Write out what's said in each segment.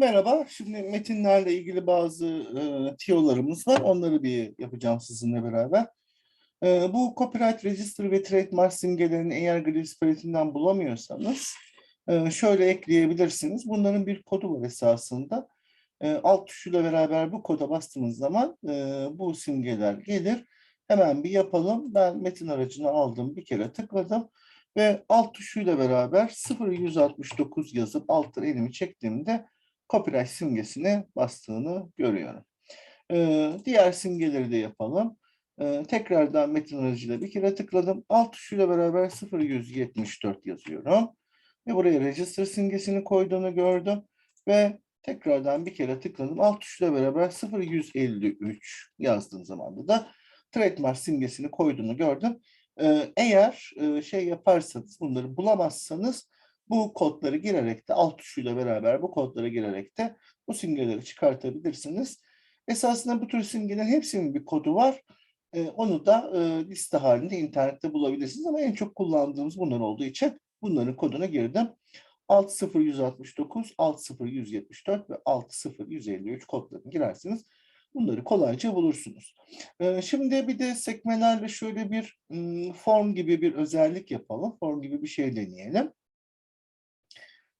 Merhaba, şimdi metinlerle ilgili bazı e, tiyolarımız var. Onları bir yapacağım sizinle beraber. E, bu copyright register ve trademark simgelerini eğer Grills paletinden bulamıyorsanız e, şöyle ekleyebilirsiniz. Bunların bir kodu var esasında. E, alt tuşuyla beraber bu koda bastığınız zaman e, bu simgeler gelir. Hemen bir yapalım. Ben metin aracını aldım, bir kere tıkladım ve alt tuşuyla beraber 0169 yazıp alttan elimi çektiğimde copyright simgesine bastığını görüyorum. Ee, diğer simgeleri de yapalım. Ee, tekrardan metin aracıyla bir kere tıkladım. Alt tuşuyla beraber 0174 yazıyorum. Ve buraya register simgesini koyduğunu gördüm. Ve tekrardan bir kere tıkladım. Alt tuşuyla beraber 0153 yazdığım zaman da trademark simgesini koyduğunu gördüm. Eğer e, şey yaparsanız, bunları bulamazsanız bu kodları girerek de alt tuşuyla beraber bu kodları girerek de bu simgeleri çıkartabilirsiniz. Esasında bu tür simgelerin hepsinin bir kodu var. Ee, onu da e, liste halinde internette bulabilirsiniz ama en çok kullandığımız bunlar olduğu için bunların koduna girdim. 60169, 60174 ve 60153 kodlarını girerseniz bunları kolayca bulursunuz. Ee, şimdi bir de sekmelerle şöyle bir form gibi bir özellik yapalım. Form gibi bir şey deneyelim.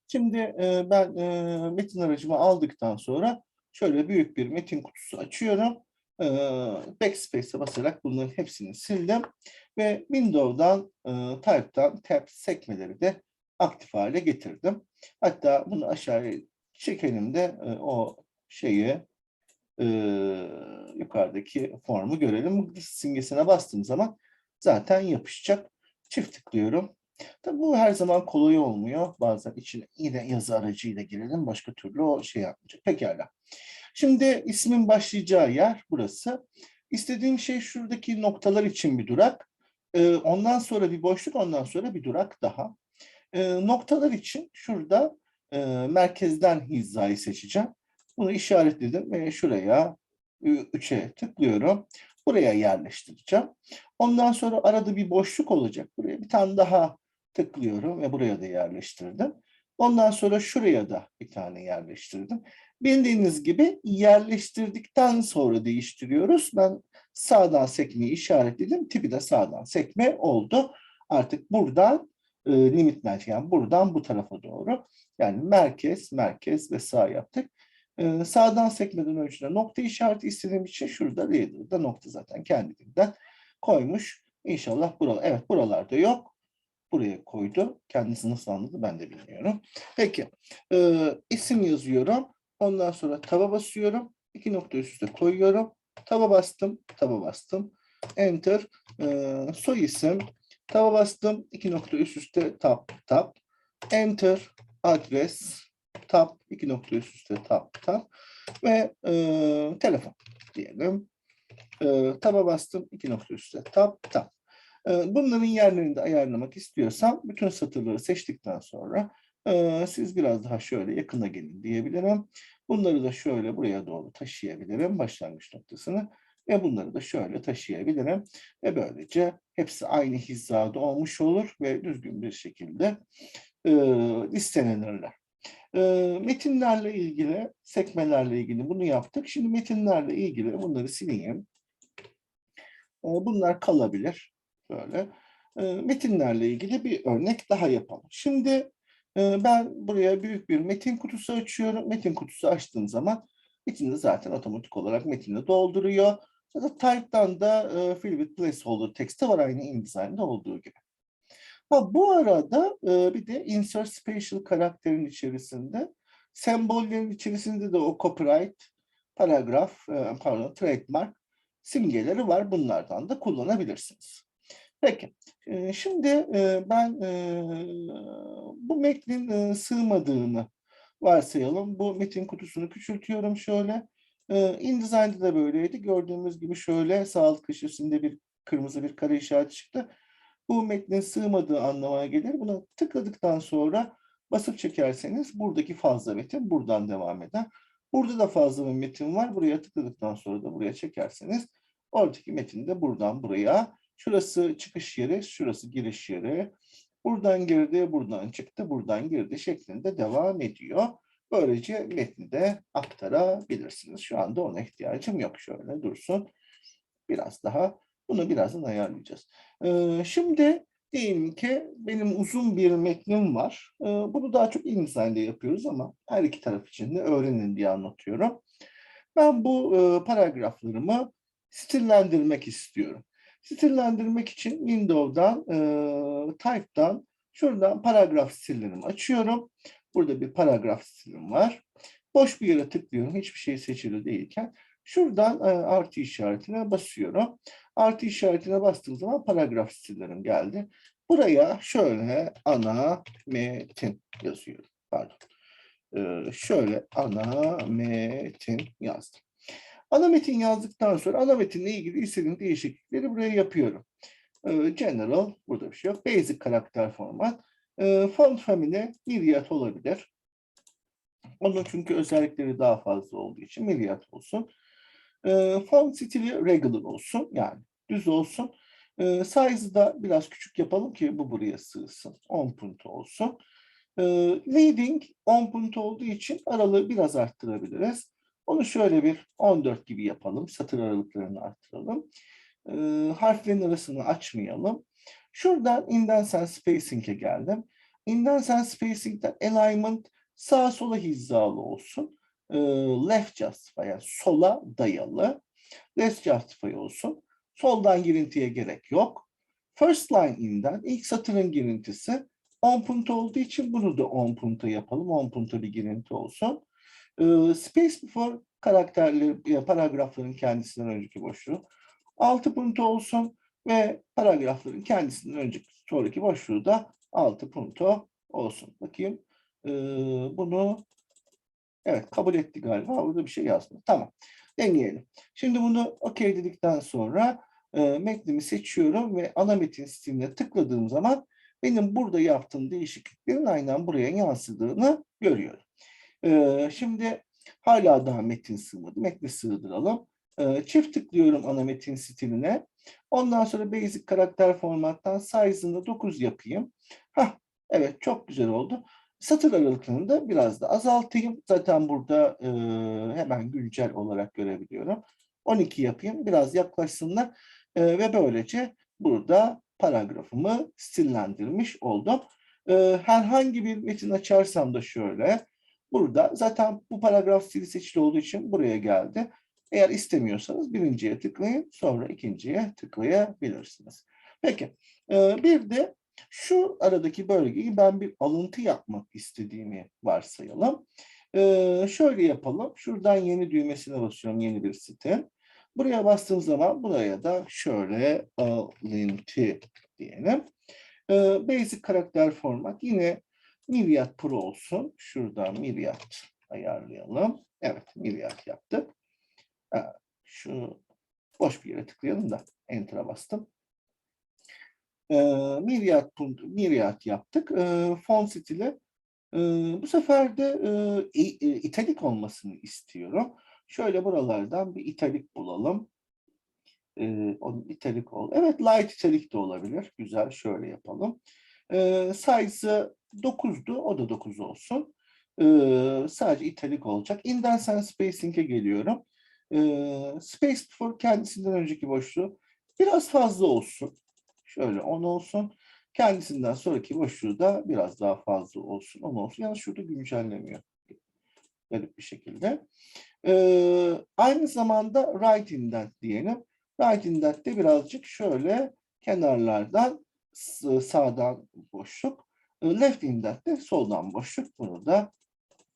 Şimdi e, ben e, metin aracımı aldıktan sonra şöyle büyük bir metin kutusu açıyorum. E, Backspace'e basarak bunların hepsini sildim. Ve Windows'dan, e, Type'dan tab sekmeleri de aktif hale getirdim. Hatta bunu aşağıya çekelim de e, o şeyi yukarıdaki formu görelim. Bu simgesine bastığım zaman zaten yapışacak. Çift tıklıyorum. Tabii bu her zaman kolay olmuyor. Bazen içine yine yazı aracıyla girelim. Başka türlü o şey yapmayacak. Pekala. Şimdi ismin başlayacağı yer burası. İstediğim şey şuradaki noktalar için bir durak. Ee, ondan sonra bir boşluk, ondan sonra bir durak daha. Ee, noktalar için şurada e, merkezden hizayı seçeceğim. Bunu işaretledim ve şuraya 3'e tıklıyorum. Buraya yerleştireceğim. Ondan sonra arada bir boşluk olacak. Buraya bir tane daha tıklıyorum ve buraya da yerleştirdim. Ondan sonra şuraya da bir tane yerleştirdim. Bildiğiniz gibi yerleştirdikten sonra değiştiriyoruz. Ben sağdan sekmeyi işaretledim. Tipi de sağdan sekme oldu. Artık buradan e, limit merkez yani buradan bu tarafa doğru. Yani merkez, merkez ve sağ yaptık. E, sağdan sekmeden önce nokta işareti istediğim için şurada reader'da nokta zaten kendiliğinden koymuş. İnşallah buralar, evet buralarda yok. Buraya koydu. Kendisi nasıl anladı ben de bilmiyorum. Peki. E, isim yazıyorum. Ondan sonra taba basıyorum. İki nokta üst koyuyorum. Taba bastım. Taba bastım. Enter. E, soy isim. Taba bastım. İki nokta üst üste tab tab. Enter. Adres. Tab. iki nokta üst üste tab tab. Ve e, telefon diyelim. E, taba bastım. iki nokta üst üste tab tab. E, bunların yerlerini de ayarlamak istiyorsam bütün satırları seçtikten sonra e, siz biraz daha şöyle yakına gelin diyebilirim. Bunları da şöyle buraya doğru taşıyabilirim başlangıç noktasını ve bunları da şöyle taşıyabilirim ve böylece hepsi aynı hizada olmuş olur ve düzgün bir şekilde e, listelenirler. E, metinlerle ilgili, sekmelerle ilgili bunu yaptık. Şimdi metinlerle ilgili bunları sileyim. E, bunlar kalabilir. Böyle. Metinlerle ilgili bir örnek daha yapalım. Şimdi ben buraya büyük bir metin kutusu açıyorum. Metin kutusu açtığım zaman metini zaten otomatik olarak metini dolduruyor. Zaten type'dan da fill with placeholder teksti var aynı InDesign'da olduğu gibi. Ha, bu arada bir de insert special karakterin içerisinde sembollerin içerisinde de o copyright, paragraf, pardon, trademark simgeleri var. Bunlardan da kullanabilirsiniz. Peki, şimdi ben bu metnin sığmadığını varsayalım. Bu metin kutusunu küçültüyorum şöyle. InDesign'da da böyleydi. Gördüğümüz gibi şöyle sağ alt köşesinde bir kırmızı bir kare işareti çıktı. Bu metnin sığmadığı anlamına gelir. Buna tıkladıktan sonra basıp çekerseniz buradaki fazla metin buradan devam eder. Burada da fazla bir metin var. Buraya tıkladıktan sonra da buraya çekerseniz oradaki metin de buradan buraya. Şurası çıkış yeri, şurası giriş yeri. Buradan girdi, buradan çıktı, buradan girdi şeklinde devam ediyor. Böylece metni de aktarabilirsiniz. Şu anda ona ihtiyacım yok. Şöyle dursun. Biraz daha bunu birazdan ayarlayacağız. Ee, şimdi diyelim ki benim uzun bir metnim var. Ee, bunu daha çok InDesign ile yapıyoruz ama her iki taraf için de öğrenin diye anlatıyorum. Ben bu e, paragraflarımı stillendirmek istiyorum. Stillendirmek için Windows'dan, e, Type'dan şuradan paragraf stillerimi açıyorum. Burada bir paragraf stilim var. Boş bir yere tıklıyorum. Hiçbir şey seçili değilken. Şuradan e, artı işaretine basıyorum. Artı işaretine bastığım zaman paragraf stillerim geldi. Buraya şöyle ana metin yazıyorum. Pardon. Ee, şöyle ana metin yazdım. Ana metin yazdıktan sonra ana metinle ilgili istediğim değişiklikleri buraya yapıyorum. Ee, general, burada bir şey yok. Basic karakter format. Ee, font family Myriad olabilir. Onun çünkü özellikleri daha fazla olduğu için Myriad olsun. Ee, font stili regular olsun. Yani düz olsun. Size'ı da biraz küçük yapalım ki bu buraya sığsın. 10 punt olsun. Leading 10 punt olduğu için aralığı biraz arttırabiliriz. Onu şöyle bir 14 gibi yapalım. Satır aralıklarını arttıralım. Ee, harflerin arasını açmayalım. Şuradan indents and spacing'e geldim. Indents and spacing'den alignment sağa sola hizalı olsun. Ee, left justify yani sola dayalı. Left justify olsun. Soldan girintiye gerek yok. First line inden ilk satırın girintisi 10 punt olduğu için bunu da 10 punta yapalım. 10 punta bir girinti olsun. Ee, space before karakterleri, paragrafların kendisinden önceki boşluğu 6 punto olsun ve paragrafların kendisinden önceki sonraki boşluğu da 6 punto olsun. Bakayım. Ee, bunu evet kabul etti galiba. Burada bir şey yazmıyor. Tamam. Deneyelim. Şimdi bunu OK dedikten sonra e, metnimi seçiyorum ve ana metin stiline tıkladığım zaman benim burada yaptığım değişikliklerin aynen buraya yansıdığını görüyorum. Ee, şimdi hala daha metin sığmadı. Metni sığdıralım. Ee, çift tıklıyorum ana metin stiline. Ondan sonra basic karakter formattan size'ını 9 yapayım. Hah, evet çok güzel oldu. Satır aralıklarını da biraz da azaltayım. Zaten burada e, hemen güncel olarak görebiliyorum. 12 yapayım. Biraz yaklaşsınlar. E, ve böylece burada paragrafımı stillendirmiş oldum. E, herhangi bir metin açarsam da şöyle. Burada zaten bu paragraf stili seçili olduğu için buraya geldi. Eğer istemiyorsanız birinciye tıklayın, sonra ikinciye tıklayabilirsiniz. Peki, e, bir de şu aradaki bölgeyi ben bir alıntı yapmak istediğimi varsayalım. E, şöyle yapalım, şuradan yeni düğmesine basıyorum, yeni bir site. Buraya bastığım zaman buraya da şöyle alıntı diyelim. E, basic karakter format yine Myriad Pro olsun. Şuradan Myriad ayarlayalım. Evet, Myriad yaptık. Şu boş bir yere tıklayalım da Enter'a bastım. E, Myriad, Myriad yaptık. E, font stili e, bu sefer de e, italik olmasını istiyorum. Şöyle buralardan bir italik bulalım. E, onun italik ol. Evet, light italik de olabilir. Güzel, şöyle yapalım. E, size'ı 9'du, o da 9 olsun. E, sadece italik olacak. Indents and Spacing'e geliyorum. E, space before kendisinden önceki boşluğu biraz fazla olsun. Şöyle 10 olsun. Kendisinden sonraki boşluğu da biraz daha fazla olsun. 10 olsun. Yalnız şurada güncellemiyor. Garip bir şekilde. Ee, aynı zamanda right indent diyelim. Right indent de birazcık şöyle kenarlardan sağdan boşluk. Left indent de soldan boşluk. Bunu da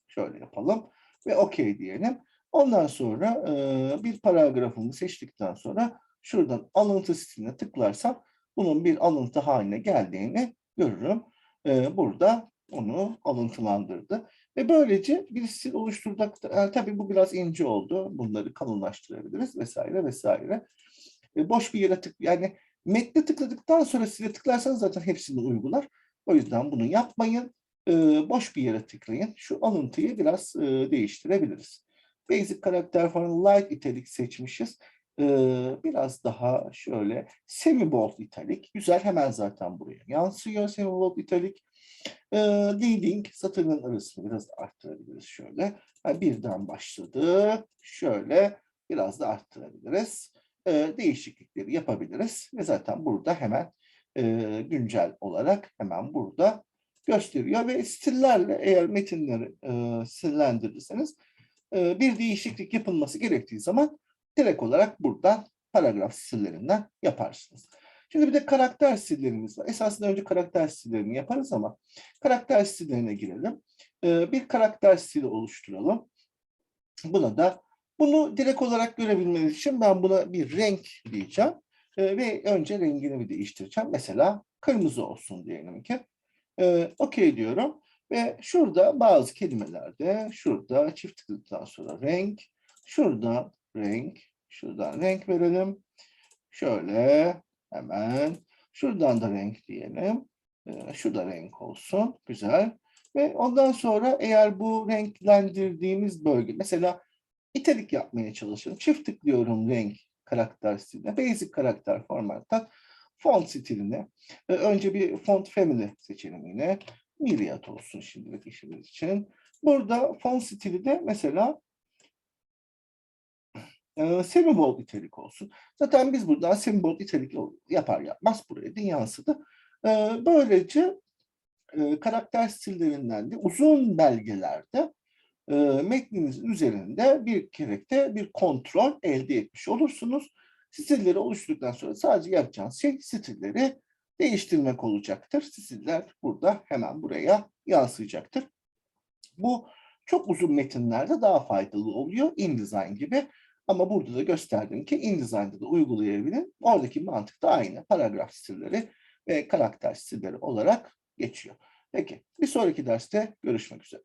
şöyle yapalım. Ve OK diyelim. Ondan sonra e, bir paragrafımı seçtikten sonra şuradan alıntı stiline tıklarsam bunun bir alıntı haline geldiğini görürüm. E, burada onu alıntılandırdı. Ve böylece bir stil oluşturduk. Yani tabii bu biraz ince oldu. Bunları kalınlaştırabiliriz vesaire vesaire. E, boş bir yere tık yani metne tıkladıktan sonra stile tıklarsanız zaten hepsini uygular. O yüzden bunu yapmayın. E, boş bir yere tıklayın. Şu alıntıyı biraz e, değiştirebiliriz. Basic karakter falan light italic seçmişiz. Ee, biraz daha şöyle semi bold italic. Güzel hemen zaten buraya yansıyor semi bold italic. Ee, leading satırın arasını biraz arttırabiliriz şöyle. Ha, birden başladı. Şöyle biraz da arttırabiliriz. Ee, değişiklikleri yapabiliriz. Ve zaten burada hemen e, güncel olarak hemen burada gösteriyor ve stillerle eğer metinleri e, stillendirirseniz e, bir değişiklik yapılması gerektiği zaman direkt olarak buradan paragraf stillerinden yaparsınız. Şimdi bir de karakter stillerimiz var. Esasında önce karakter stillerini yaparız ama karakter stillerine girelim. E, bir karakter stili oluşturalım. Buna da bunu direkt olarak görebilmeniz için ben buna bir renk diyeceğim. E, ve önce rengini bir değiştireceğim. Mesela kırmızı olsun diyelim ki. E, Okey diyorum. Ve şurada bazı kelimelerde şurada çift tıkladıktan sonra renk, şurada renk, şuradan renk verelim. Şöyle hemen şuradan da renk diyelim. E, şu da renk olsun. Güzel. Ve ondan sonra eğer bu renklendirdiğimiz bölge mesela italik yapmaya çalışıyorum. Çift tıklıyorum renk karakter stiline. Basic karakter formattan font stiline. E, önce bir font family seçelim yine. Myriad olsun şimdilik işimiz için. Burada font stili de mesela e, semibold italik olsun. Zaten biz buradan semibold italik yapar yapmaz buraya da yansıdı. E, böylece e, karakter stillerinden de uzun belgelerde e, metninizin üzerinde bir kerekte bir kontrol elde etmiş olursunuz. Stilleri oluşturduktan sonra sadece yapacağınız şey stilleri değiştirmek olacaktır. Stiller burada hemen buraya yansıyacaktır. Bu çok uzun metinlerde daha faydalı oluyor InDesign gibi. Ama burada da gösterdim ki InDesign'da da uygulayabilin. Oradaki mantık da aynı. Paragraf stilleri ve karakter stilleri olarak geçiyor. Peki bir sonraki derste görüşmek üzere.